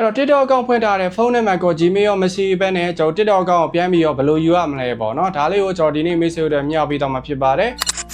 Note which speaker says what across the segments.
Speaker 1: အဲ့တော့ TikTok account ဖွင့်ထားတဲ့ဖုန်းနံပါတ်ကို Gmail ရောမရှိဘဲနဲ့ကျွန်တော် TikTok account ကိုပြန်ပြီးတော့ဘယ်လိုယူရမလဲပေါ့နော်ဒါလေးကိုကျွန်တော်ဒီနေ့ message တွေမြောက်ပြီးတော့မှာဖြစ်ပါတယ်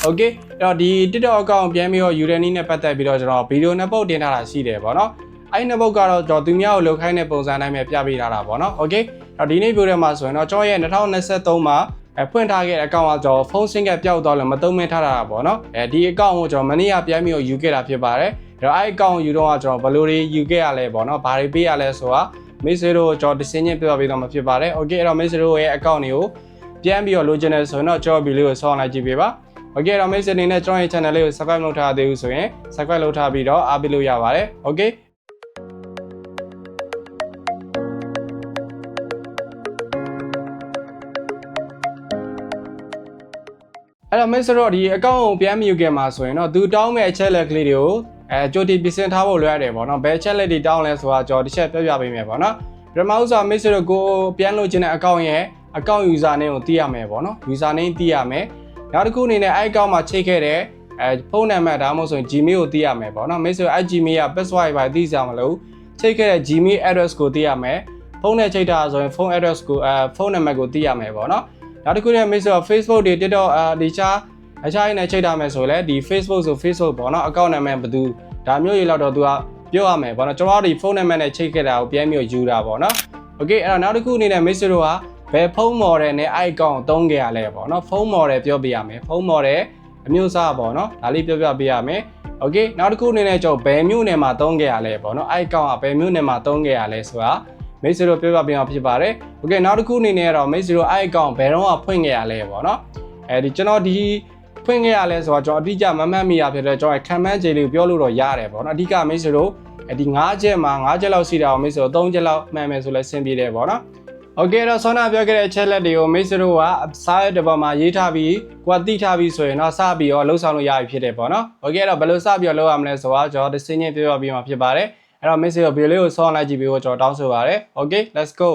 Speaker 1: Okay အဲ့တော့ဒီ TikTok account ပြန်ပြီးတော့ Udemy နဲ့ပတ်သက်ပြီးတော့ကျွန်တော်ဗီဒီယိုနှစ်ပုတ်တင်ထားတာရှိတယ်ပေါ့နော်အဲ့ဒီနှစ်ပုတ်ကတော့ကျွန်တော်သူများကိုလုပ်ခိုင်းတဲ့ပုံစံတိုင်းပဲပြပေးထားတာပေါ့နော် Okay အဲ့တော့ဒီနေ့ပြောရမှာဆိုရင်တော့ကျွန်တော်ရဲ့2023မှာအဖွင့်ထားခဲ့တဲ့ account ကကျွန်တော်ဖုန်းဆင်းကပျောက်သွားလို့မသုံးမထားတာပေါ့နော်အဲဒီ account ကိုကျွန်တော်မနေ့ကပြန်ပြီးတော့ယူခဲ့တာဖြစ်ပါတယ် အဲ့တော့အဲ့ account ယူတော့ကျွန်တော်ဘယ်လိုတွေယူခဲ့ရလဲပေါ့နော်ဘာတွေပေးရလဲဆိုတာမိတ်ဆွေတို့ကျွန်တော်ဒီစင်းချင်းပြပြပေးတော့မှာဖြစ်ပါတယ် Okay အဲ့တော့မိတ်ဆွေတို့ရဲ့ account တွေကိုပြန်ပြီးတော့လိုချင်တယ်ဆိုရင်တော့ကျွန်တော်ဗီဒီယိုကိုဆောင်းလိုက်ကြည့်ပေးပါโอเคတော့မိတ်ဆွေအနေနဲ့ကျွန်တော်ရဲ့ channel လေးကို subscribe လုပ်ထားသေးဘူးဆိုရင် subscribe လုပ်ထားပြီးတော့အားပေးလို့ရပါတယ်โอเคအဲ့တော့မိတ်ဆွေတို့ဒီ account ကိုပြန်မယူခင်မှာဆိုရင်တော့သူတောင်းမဲ့အချက်လက်ကလေးတွေကို အဲကြိုတင်ပြင်ဆင်ထားဖို့လွယ်ရတယ်ပေါ့နော်ဘယ်အချက်လက်တွေတောင်းလဲဆိုတာကျွန်တော်တစ်ချက်ပြပြပေးမယ်ပေါ့နော်ပထမဦးစွာမိတ်ဆွေတို့ကိုပြန်လို့ခြင်းတဲ့ account ရဲ့ account user name ကိုသိရမယ်ပေါ့နော် user name သိရမယ်နောက်တစ်ခုအနေနဲ့အဲ့ account မှာချိန်ခဲ့တဲ့အဲဖုန်းနံပါတ်ဒါမှမဟုတ်ဆိုရင် Gmail ကိုသိရမယ်ပေါ့နော်မိတ်ဆွေအဲ့ Gmail က password ပဲသိကြမလို့ချိန်ခဲ့တဲ့ Gmail address ကိုသိရမယ်ဖုန်းနဲ့ချိန်တာဆိုရင်ဖုန်း address ကိုအဲဖုန်းနံပါတ်ကိုသိရမယ်ပေါ့နော်နောက်တစ်ခုနဲ့မိတ်ဆွေ Facebook တွေ TikTok အဲဒီချာ အခြားရင်းနဲ့ချိတ်ထားမယ်ဆိုရင်လည်းဒီ Facebook ဆို Facebook ပေါ့နော် account နာမည်ဘယ်သူဒါမျိုးရေလောက်တော့သူကပြောရမယ်ပေါ့နော်ကျွန်တော်တို့ဒီ phone number နဲ့ချိတ်ခဲ့တာကိုပြန်ပြီးယူတာပေါ့နော် okay အဲ့တော့နောက်တစ်ခုအနေနဲ့ miss တို့ကဘယ်ဖုန်း model နဲ့ icon သုံးခဲ့ရလဲပေါ့နော်ဖုန်း model ပြောပြရမယ်ဖုန်း model အမျိုးအစားပေါ့နော်ဒါလေးပြောပြပေးရမယ် okay နောက်တစ်ခုအနေနဲ့ကျွန်တော်ဘယ်မျိုးနယ်မှာသုံးခဲ့ရလဲပေါ့နော် icon ကဘယ်မျိုးနယ်မှာသုံးခဲ့ရလဲဆိုတာမိတ်ဆွေတို့ပြောပြပေးအောင်ဖြစ်ပါတယ်။ Okay နောက်တစ်ခုအနေနဲ့ကတော့မိတ်ဆွေတို့ icon ဘယ်တော့မှဖွင့်ခဲ့ရလဲပေါ့နော်။အဲဒီကျွန်တော်ဒီ ဖွင့်ခဲ့ရလဲဆိုတော့ကျွန်တော်အတိအကျမမှတ်မိရဖြစ်တဲ့ကျွန်တော်ခံမှန်းခြေလေးကိုပြောလို့တော့ရတယ်ပေါ့နော်အဓိကမိတ်ဆွေတို့ဒီ၅ချက်မှာ၅ချက်လောက်ရှိတာကိုမိတ်ဆွေတို့၃ချက်လောက်မှန်မယ်ဆိုလဲဆင်ပြေတယ်ပေါ့နော်โอเคတော့ဆောနာပြောခဲ့တဲ့အချက်လက်တွေကိုမိတ်ဆွေတို့ကစားရတဲ့ပေါ်မှာရေးထားပြီးကိုယ်သိထားပြီးဆိုရင်တော့စပြီးတော့လှုပ်ဆောင်လို့ရပြီဖြစ်တယ်ပေါ့နော်โอเคတော့ဘယ်လိုစပြီးတော့လုပ်ရမလဲဆိုတော့ကျွန်တော်ဒီစင်းချင်းပြောပြပြီးမှဖြစ်ပါတယ်အဲ့တော့မိတ်ဆွေတို့ဗီဒီယိုလေးကိုဆောင်းလိုက်ကြည့်ပြီးတော့ကျွန်တော်တောင်းဆိုပါရစေโอเค let's go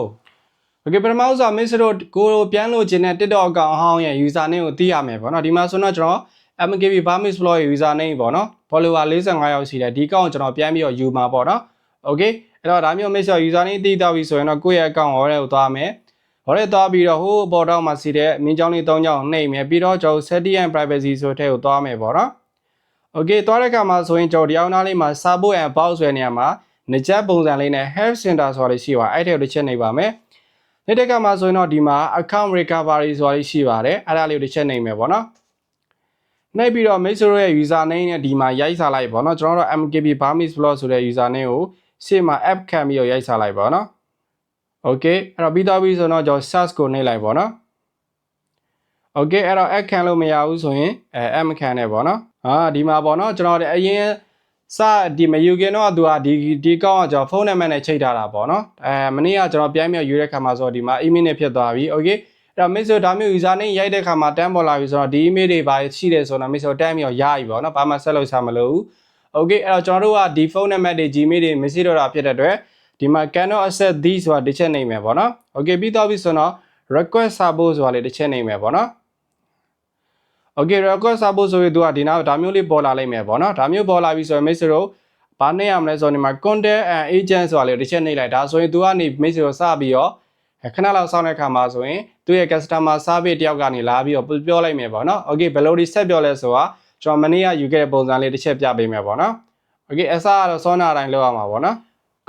Speaker 1: โอเคပထမဦးစွာမိတ်ဆွေတို့ကိုပြန်လို့ခြင်းတဲ့ TikTok account အဟောင်းရဲ့ user name ကိုသိရမယ်ပေါ့နော်ဒီမှာဆိုတော့ကျွန်တော် MKB Barmis Flow ရဲ့ user name ပေါ့နော် follower 45ယောက်ရှိတယ်ဒီ account ကိုကျွန်တော်ပြန်ပြီးတော့ယူမှာပေါ့နော်โอเคအဲ့တော့ဒါမျိုးမိတ်ဆွေ user name သိတော့ပြီဆိုရင်တော့ကိုယ့်ရဲ့ account ဟောတဲ့ကိုသွားမယ်ဟောတဲ့သွားပြီးတော့ဟိုပေါ်တော့မှာစီတဲ့မင်းကြောင်းလေး၃ကြောင်းနှိပ်မယ်ပြီးတော့ကျွန်တော် setting and privacy ဆိုတဲ့ကိုသွားမယ်ပေါ့နော်โอเคသွားတဲ့အခါမှာဆိုရင်ကျွန်တော်ဒီအောင်နားလေးမှာ support and about ဆိုတဲ့နေရာမှာငကြက်ပုံစံလေးနဲ့ health center ဆိုတာလေးရှိပါအဲ့တဲ့ကိုတစ်ချက်နှိပ်ပါမယ် နေ့တက်ကမှာဆိုရင်တော့ဒီမှာ account recovery ဆိုတာလေးရှိပါတယ်အဲ့ဒါလေးကိုတစ်ချက်နှိပ်မယ်ပေါ့နော်နှိပ်ပြီးတော့ make sure ရဲ့ user name နဲ့ဒီမှာရိုက်စားလိုက်ပေါ့နော်ကျွန်တော်တို့ MKB Barmis Blog ဆိုတဲ့ user name ကိုရှေ့မှာ app ခံပြီးတော့ရိုက်စားလိုက်ပေါ့နော် Okay အဲ့တော့ပြီးတော့ပြီဆိုတော့ကျွန်တော် search ကိုနှိပ်လိုက်ပေါ့နော် Okay အဲ့တော့ app ခံလို့မရဘူးဆိုရင်အဲ app မခံနဲ့ပေါ့နော်ဟာဒီမှာပေါ့နော်ကျွန်တော်အရင် စဒီမယူခင်တော့သူကဒီဒီကောင်းကကျွန်တော်ဖုန်းနံပါတ်နဲ့ချိန်ထားတာပေါ့နော်အဲမနေ့ကကျွန်တော်ပြန်ပြီးယူတဲ့ခါမှာဆိုတော့ဒီမှာ email နဲ့ဖြစ်သွားပြီ okay အဲ့တော့ miss ဒါမျိုး user name ရိုက်တဲ့ခါမှာတန်းပေါ်လာပြီဆိုတော့ဒီ email တွေပါရှိတယ်ဆိုတော့ miss တန်းပြီးတော့ရပြီပေါ့နော်ဘာမှဆက်လို့ဆာမလို့ okay အဲ့တော့ကျွန်တော်တို့ကဒီဖုန်းနံပါတ်တွေ gmail တွေမရှိတော့တာဖြစ်တဲ့အတွက်ဒီမှာ cannot access these ဆိုတာတစ်ချက်နေမယ်ပေါ့နော် okay ပြီးတော့ပြီဆိုတော့ request support ဆိုတာလေးတစ်ချက်နေမယ်ပေါ့နော် Okay record support ဆိုရင်သူကဒီနောက်ဒါမျိုးလေးပေါ်လာလိမ့်မယ်ပေါ့နော်ဒါမျိုးပေါ်လာပြီဆိုရင် message တို့ဘာနဲ့ရမလဲဆိုတော့ဒီမှာ contact and agent ဆိုတာလေးတစ်ချက်နှိပ်လိုက်ဒါဆိုရင်သူကနေ message ကိုစပြီးတော့ခဏလောက်စောင့်တဲ့ခါမှာဆိုရင်သူရဲ့ customer service တယောက်ကနေလာပြီးတော့ပြောလိုက်မယ်ပေါ့နော် okay ဘယ်လိုဒီဆက်ပြောလဲဆိုတာကျွန်တော်မနေ့ကယူခဲ့တဲ့ပုံစံလေးတစ်ချက်ပြပေးမယ်ပေါ့နော် okay အစားကတော့စောနာတိုင်းလောက်ရမှာပေါ့နော်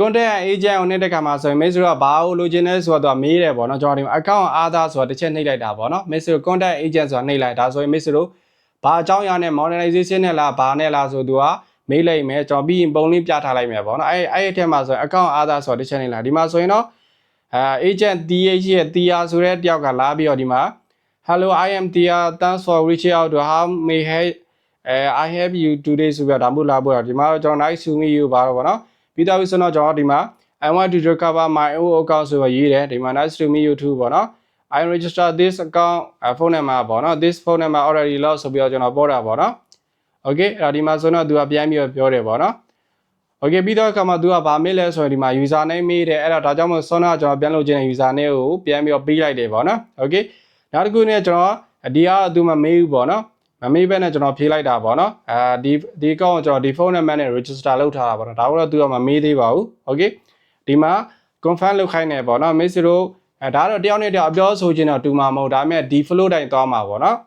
Speaker 1: contact agent ကိုနေတဲ့ခါမှာဆိုရင် message ကဘာလို့လိုချင်လဲဆိုတော့သူကမေးတယ်ပေါ့နော်ကျွန်တော်ဒီ account အားသားဆိုတာတစ်ချက်နှိပ်လိုက်တာပေါ့နော် message contact agent ဆိုတာနှိပ်လိုက်ဒါဆိုရင် message တို့ဘာအကြောင်းအရာနဲ့ monetization နဲ့လားဘာနဲ့လားဆိုသူကမေးလိုက်မယ်ကျွန်တော်ပြီးရင်ပုံလေးပြထားလိုက်မယ်ပေါ့နော်အဲ့အဲ့ဒီထဲမှာဆိုရင် account အားသားဆိုတာတစ်ချက်နှိပ်လိုက်ဒီမှာဆိုရင်တော့အဲ agent TH ရဲ့ TR ဆိုတဲ့တယောက်ကလာပြီးတော့ဒီမှာ hello i am TR thanks for reaching out to how may help အဲ I have you today ဆိုပြီးတော့ဒါမှမဟုတ်လာပို့တာဒီမှာတော့ကျွန်တော် nice to meet you ပါတော့ဗောနော် ပြီးတော့ပြီဆိုတော့ကျွန်တော်ဒီမှာ I want to recover my own account ဆိုပြီးရေးတယ်ဒီမှာ nice to meet you too ပေါ့နော် I register this account phone number ပေါ့နော် this phone number already lost ဆိုပြီးတော့ကျွန်တော်ပို့တာပေါ့နော် okay အဲ့ဒါဒီမှာဆိုတော့သူကပြန်ပြီးတော့ပြောတယ်ပေါ့နော် okay ပြီးတော့အခါမှာသူကဗာမေးလဲဆိုရင်ဒီမှာ user name မေးတယ်အဲ့ဒါဒါကြောင့်မို့ဆောနာကျွန်တော်ပြန်လုပ်ခြင်း user name ကိုပြန်ပြီးတော့ပေးလိုက်တယ်ပေါ့နော် okay နောက်တစ်ခုနဲ့ကျွန်တော်ဒီကသူမမေးဘူးပေါ့နော် မမေးဘဲနဲ့ကျွန်တော်ဖြေလိုက်တာပေါ့နော်အဲဒီဒီ account ကိုကျွန်တော်ဒီဖုန်းနံပါတ်နဲ့ register လုပ်ထားတာပေါ့နော်ဒါကတော့သူကမမေးသေးပါဘူး okay ဒီမှာ confirm လုပ်ခိုင်းတယ်ပေါ့နော်မိတ်ဆွေတို့အဲဒါတော့တယောက်နဲ့တယောက်အပြောဆိုချင်တော့တူမှာမဟုတ်ဒါပေမဲ့ဒီ flow တိုင်းသွားမှာပေါ့နော်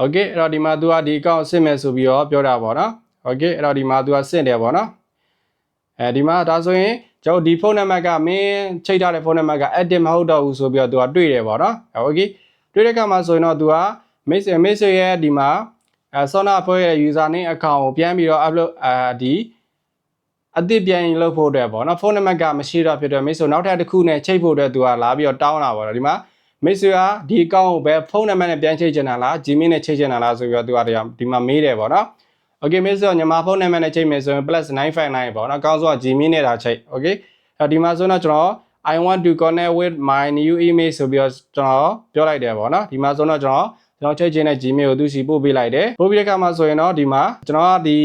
Speaker 1: okay အဲ့တော့ဒီမှာ तू ကဒီ account စစ်မယ်ဆိုပြီးတော့ပြောတာပေါ့နော် okay အဲ့တော့ဒီမှာ तू ကစစ်တယ်ပေါ့နော်အဲဒီမှာဒါဆိုရင်ကျွန်တော်ဒီဖုန်းနံပါတ်ကမင်းချိတ်ထားတဲ့ဖုန်းနံပါတ်က active မဟုတ်တော့ဘူးဆိုပြီးတော့ तू ကတွေ့တယ်ပေါ့နော် okay တွေ့တဲ့အခါမှာဆိုရင်တော့ तू က message message ရဲ့ဒီမှာအဲ Sona ဖွဲ့ရဲ့ user name account ကိုပြန်ပြီးတော့ upload အာဒီအသစ်ပြန်ရင်လုပ်ဖို့အတွက်ပေါ့နော်ဖုန်းနံပါတ်ကမရှိတော့ဖြစ်တော့ message နောက်ထပ်တစ်ခုနဲ့ချိတ်ဖို့အတွက် तू ကလာပြီးတော့တောင်းတာပေါ့နော်ဒီမှာ message ကဒီ account ကိုပဲဖုန်းနံပါတ်နဲ့ပြန်ချိတ်ချင်တာလား Gmail နဲ့ချိတ်ချင်တာလားဆိုပြီးတော့ तू ကဒီမှာမေးတယ်ပေါ့နော် okay မင်းဆိုညီမဖုန်းနံပါတ်နဲ့ချိန်မယ်ဆိုရင် +959 ပေါ့နော်အကောင်းဆုံးက Gmail နဲ့ဒါချိန် okay အဲ့ဒီမှာဆိုတော့ကျွန်တော် I want to connect with my new email ဆိုပြီးတော့ကျွန်တော်ပြောလိုက်တယ်ပေါ့နော်ဒီမှာဆိုတော့ကျွန်တော် ကျွန်တော်ချိန်ချင်းတဲ့ Gmail ကိုသူစီပို့ပေးလိုက်တယ်ပို့ပြီးတဲ့အခါမှာဆိုရင်တော့ဒီမှာကျွန်တော်ကဒီ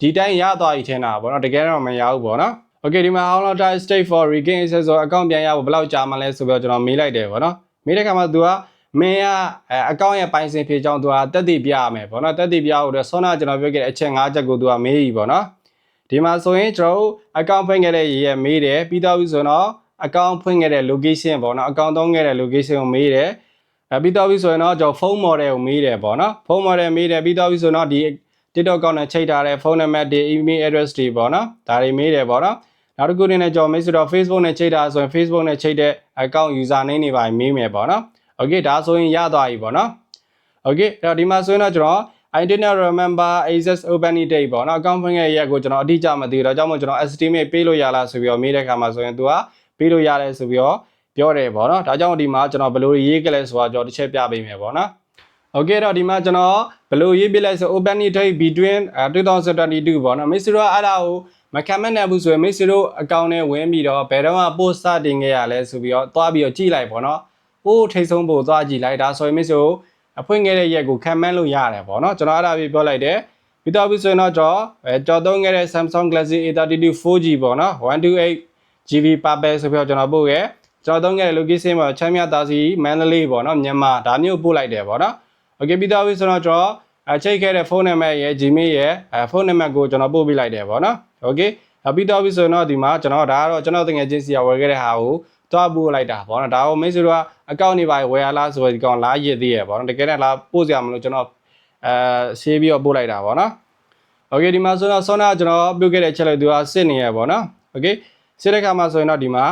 Speaker 1: ဒီတိုင်းရသွားပြီထင်တာပေါ့နော်တကယ်တော့မရဘူးပေါ့နော် okay ဒီမှာ how long time stay for regain access ဆိုအကောင့်ပြန်ရဖို့ဘယ်လောက်ကြာမှလဲဆိုပြီးတော့ကျွန်တော်မေးလိုက်တယ်ပေါ့နော်မေးတဲ့အခါမှာ तू ကမင်းကအကောင့်ရဲ့ပိုင်စဉ်ဖြေကြောင်းသူကတက်တည်ပြရမယ်ပေါ့နော်တက်တည်ပြဖို့အတွက်ဆောနာကျွန်တော်ပြောခဲ့တဲ့အချက်၅ချက်ကိုသူကမေးပြီပေါ့နော်ဒီမှာဆိုရင်ကျွန်တော်တို့အကောင့်ဖွင့်ခဲ့တဲ့ရည်ရဲ့မေးတယ်ပြီးတော့ပြီဆိုတော့အကောင့်ဖွင့်ခဲ့တဲ့ location ပေါ့နော်အကောင့်သုံးခဲ့တဲ့ location ကိုမေးတယ် အဲပြီးတော့ပြီဆိုရင်တော့ကျွန်တော်ဖုန်း model ကိုမေးတယ်ပေါ့နော်ဖုန်း model မေးတယ်ပြီးတော့ပြီဆိုတော့ဒီ TikTok ကောင့်နဲ့ချိန်ထားတဲ့ဖုန်းနံပါတ်တွေ email address တွေပေါ့နော်ဒါတွေမေးတယ်ပေါ့နော်နောက်တစ်ခုနေနဲ့ကျွန်တော်မေးဆိုတော့ Facebook နဲ့ချိန်ထားဆိုရင် Facebook နဲ့ချိန်တဲ့ account user name တွေပါမေးမယ်ပေါ့နော် okay ဒါဆိုရင်ရသွားပြီပေါ့နော် okay အဲ့တော့ဒီမှာဆိုရင်တော့ကျွန်တော် I did not remember access opening date ပေါ့နော် account ဖွင့်ခဲ့ရက်ကိုကျွန်တော်အတိအကျမသိတော့ကြောင့်မို့ကျွန်တော် estimate ပေးလို့ရလားဆိုပြီးတော့မေးတဲ့အခါမှာဆိုရင် तू ကပေးလို့ရတယ်ဆိုပြီးတော့ ပြောတယ်ပေါ့နော်ဒါကြောင့်ဒီမှာကျွန်တော်ဘယ်လိုရေးကြလဲဆိုတော့ကျွန်တော်တစ်ချက်ပြပေးမယ်ပေါ့နော် okay တော့ဒီမှာကျွန်တော်ဘယ်လိုရေးပြလိုက်ဆို opening date between 2022ပေါ့နော်မေးဆိုတော့အဲ့ဒါကိုမခံမနဲ့ဘူးဆိုရင်မေးစီတို့အကောင့်နဲ့ဝင်ပြီးတော့ဘယ်တော့မှ post စတင်ခဲ့ရလဲဆိုပြီးတော့သွားပြီးတော့ကြည့်လိုက်ပေါ့နော်ပို့ထိတ်ဆုံးပို့သွားကြည့်လိုက်ဒါဆိုရင်မေးဆိုအဖွင့်ခဲ့တဲ့ရက်ကိုခံမှန်းလို့ရတယ်ပေါ့နော်ကျွန်တော်အဲ့ဒါပြီးပြောလိုက်တယ်ပြီးတော့ပြီးဆိုရင်တော့ကျွန်တော်အဲကြော်သုံးခဲ့တဲ့ Samsung Galaxy A32 4G ပေါ့နော်128 GB per base ဆိုပြီးတော့ကျွန်တော်ပို့ခဲ့ ကျွန်တော်သုံးခဲ့တဲ့ location မှာချမ်းမြသာစီမန္တလေးပေါ့နော်မြန်မာဒါမျိုးပို့လိုက်တယ်ပေါ့နော် okay ပြီးတော့ပြီးဆိုတော့ကျွန်တော်အချိတ်ခဲ့တဲ့ဖုန်းနံပါတ်ရဲ့ Gmail ရဲ့အဲဖုန်းနံပါတ်ကိုကျွန်တော်ပို့ပေးလိုက်တယ်ပေါ့နော် okay ပြီးတော့ပြီးဆိုတော့ဒီမှာကျွန်တော်ဒါကတော့ကျွန်တော်တကယ်ချင်းစီကဝယ်ခဲ့တဲ့ဟာကိုတွားပို့လိုက်တာပေါ့နော်ဒါကိုမိတ်ဆွေတို့ကအကောင့်နေပါဝယ်ရလားဆိုတော့ဒီကောင်လာရစ်သေးရပေါ့နော်တကယ်နဲ့လာပို့စရာမလိုကျွန်တော်အဲရှင်းပြီးတော့ပို့လိုက်တာပေါ့နော် okay ဒီမှာဆိုတော့ဆောနာကျွန်တော်ပြုတ်ခဲ့တဲ့ချက်လိုက်သူကစစ်နေရပေါ့နော် okay စစ်တဲ့ခါမှာဆိုရင်တော့ဒီမှာ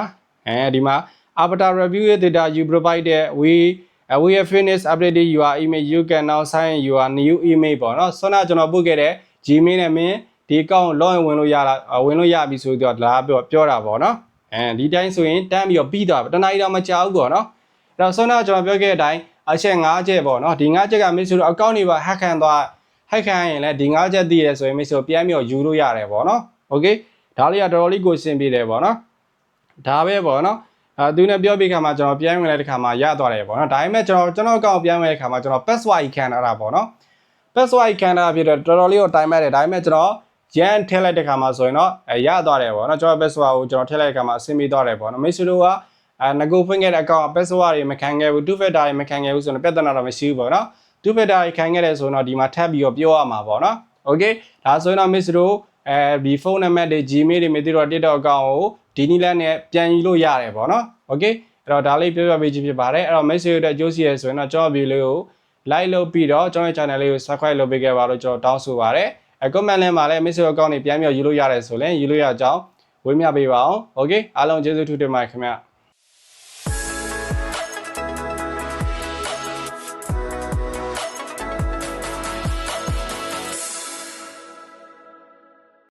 Speaker 1: အဲဒီမှာ avatar review data you provided we uh, we have finished updating your email you can now sign your new email ပေါ့နော်ဆောနာကျွန်တော်ပို့ခဲ့တဲ့ Gmail နဲ့မင်းဒီ account login ဝင်လို့ရလားဝင်လို့ရပြီဆိုတော့လာပြောပြောတာပေါ့နော်အဲဒီတိုင်းဆိုရင်တန်းပြီးတော့ပြီးသွားပြီတနားရီတော့မကြာဘူးပေါ့နော်အဲ့တော့ဆောနာကျွန်တော်ပြောခဲ့တဲ့အတိုင်းအချက်၅ချက်ပေါ့နော်ဒီ၅ချက်ကမင်းဆိုတော့ account တွေပါ hack ခံသွား hack ခံရင်လည်းဒီ၅ချက်သိရဲဆိုရင်မင်းဆိုပြန်ပြီးတော့ယူလို့ရတယ်ပေါ့နော် okay ဒါလေးကတော်တော်လေးကိုရှင်းပြတယ်ပေါ့နော်ဒါပဲပေါ့နော် အဲသူနဲ့ပြောပြီးခါမှာကျွန်တော်ပြန်ဝင်လိုက်တဲ့ခါမှာရသွားတယ်ပေါ့နော်ဒါပေမဲ့ကျွန်တော်ကျွန်တော်အကောင့်ပြန်ဝင်တဲ့ခါမှာကျွန်တော် password ခံရတာပေါ့နော် password ခံရတာဖြစ်တော့တော်တော်လေးကိုတိုင်မဲ့တယ်ဒါပေမဲ့ကျွန်တော်ရန်ထည့်လိုက်တဲ့ခါမှာဆိုရင်တော့အဲရသွားတယ်ပေါ့နော်ကျွန်တော် password ကိုကျွန်တော်ထည့်လိုက်တဲ့ခါမှာအဆင်ပြေသွားတယ်ပေါ့နော်မိတ်ဆွေတို့ကအဲငကိုဖွင့်ခဲ့တဲ့အကောင့် password တွေမခံခဲ့ဘူး two factor တွေမခံခဲ့ဘူးဆိုတော့ပြဿနာတော့မရှိဘူးပေါ့နော် two factor တွေခံခဲ့တယ်ဆိုတော့ဒီမှာထပ်ပြီးတော့ပြောရမှာပေါ့နော် okay ဒါဆိုရင်တော့မိတ်ဆွေတို့အဲဒီဖုန်းနံပါတ်တွေ Gmail တွေမြည်တော့ TikTok အကောင့်ကို ဒီနည်းလမ်းနဲ့ပြန်ယူလို့ရတယ်ပေါ့နော် okay အဲ့တော့ဒါလေးပြောပြပေးခြင်းဖြစ်ပါတယ်အဲ့တော့ message ရဲ့အကျိုးစီရဆိုရင်တော့ကျွန်တော်ဗီဒီယိုလေးကို like လုပ်ပြီးတော့ကျွန်တော်ရဲ့ channel လေးကို subscribe လုပ်ပေးခဲ့ပါလို့ကျွန်တော်တောင်းဆိုပါရစေအ comment ထဲမှာလည်း message အကောင့်တွေပြန်ပြီးယူလို့ရတယ်ဆိုရင်ယူလို့ရအောင်ဝေးမြပေးပါအောင် okay အားလုံးကျေးဇူးထူးတင်ပါတယ်ခင်ဗျ